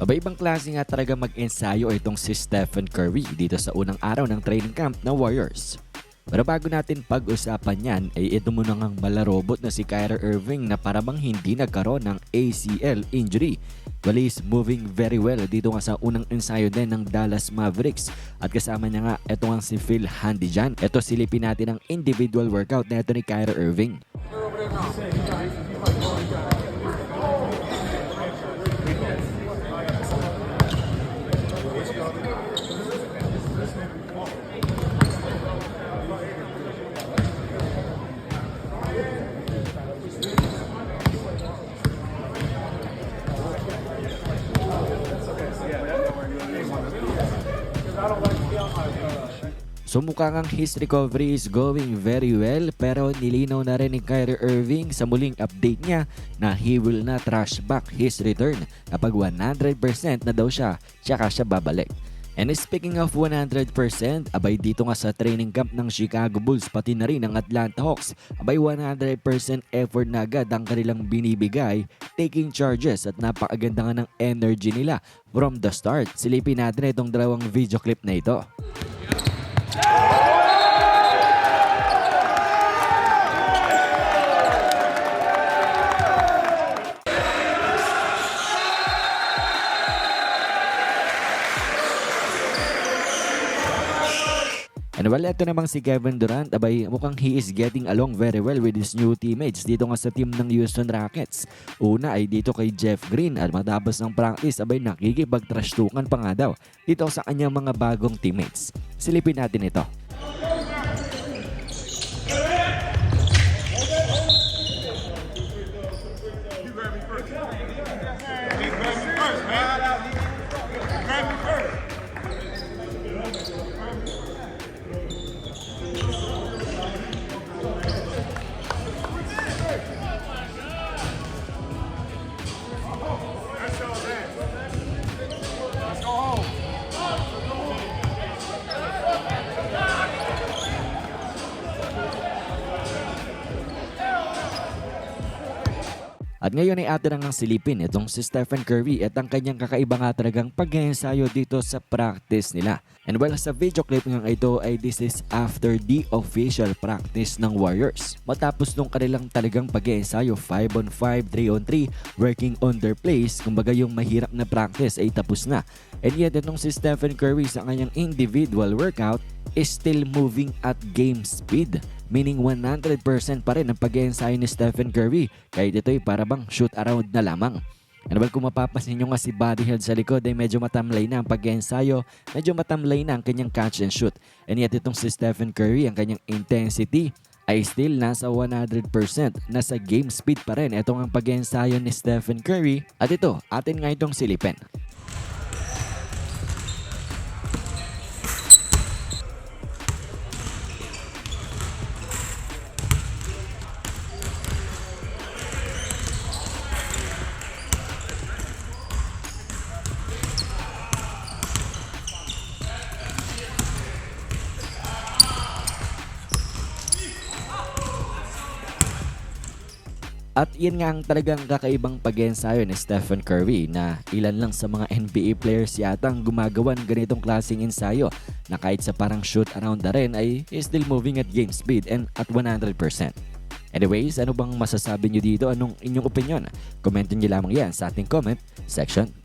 Aba ibang klase nga talaga mag-ensayo itong si Stephen Curry dito sa unang araw ng training camp ng Warriors. Pero bago natin pag-usapan yan, ay ito muna ngang malarobot na si Kyrie Irving na parabang hindi nagkaroon ng ACL injury. Well, he's moving very well dito nga sa unang ensayo din ng Dallas Mavericks. At kasama niya nga, ito nga si Phil Handijan. Ito silipin natin ang individual workout na ito ni Kyrie Irving. So mukha ngang his recovery is going very well pero nilinaw na rin ni Kyrie Irving sa muling update niya na he will not rush back his return kapag 100% na daw siya tsaka siya babalik. And speaking of 100%, abay dito nga sa training camp ng Chicago Bulls pati na rin ng Atlanta Hawks, abay 100% effort na agad ang kanilang binibigay, taking charges at napakaganda nga ng energy nila from the start. Silipin natin itong dalawang video clip na ito. And well, ito namang si Kevin Durant, abay mukhang he is getting along very well with his new teammates dito nga sa team ng Houston Rockets. Una ay dito kay Jeff Green at matapos ng practice, abay nakikipagtrastukan pa nga daw dito sa kanyang mga bagong teammates. Silipin natin ito. At ngayon ay atin nang silipin itong si Stephen Curry at ang kanyang kakaiba nga talagang pag-ensayo dito sa practice nila. And well, sa video clip nga ito ay this is after the official practice ng Warriors. Matapos nung kanilang talagang pag-ensayo 5 on 5, 3 on 3, working on their plays, kumbaga yung mahirap na practice ay tapos na. And yet itong si Stephen Curry sa kanyang individual workout is still moving at game speed meaning 100% pa rin ang pag-ensayo ni Stephen Curry kahit ito'y para bang shoot around na lamang. Ba kung mapapansin nyo nga si Buddy Hield sa likod ay medyo matamlay na ang pag-ensayo, medyo matamlay na ang kanyang catch and shoot. And yet itong si Stephen Curry, ang kanyang intensity ay still nasa 100%. Nasa game speed pa rin itong ang pag-ensayo ni Stephen Curry. At ito, atin nga itong silipin. At yan nga ang talagang kakaibang pag-ensayo ni Stephen Curry na ilan lang sa mga NBA players yata ang gumagawa ng ganitong klaseng ensayo na kahit sa parang shoot around na rin ay still moving at game speed and at 100%. Anyways, ano bang masasabi nyo dito? Anong inyong opinion? Komento nyo lamang yan sa ating comment section.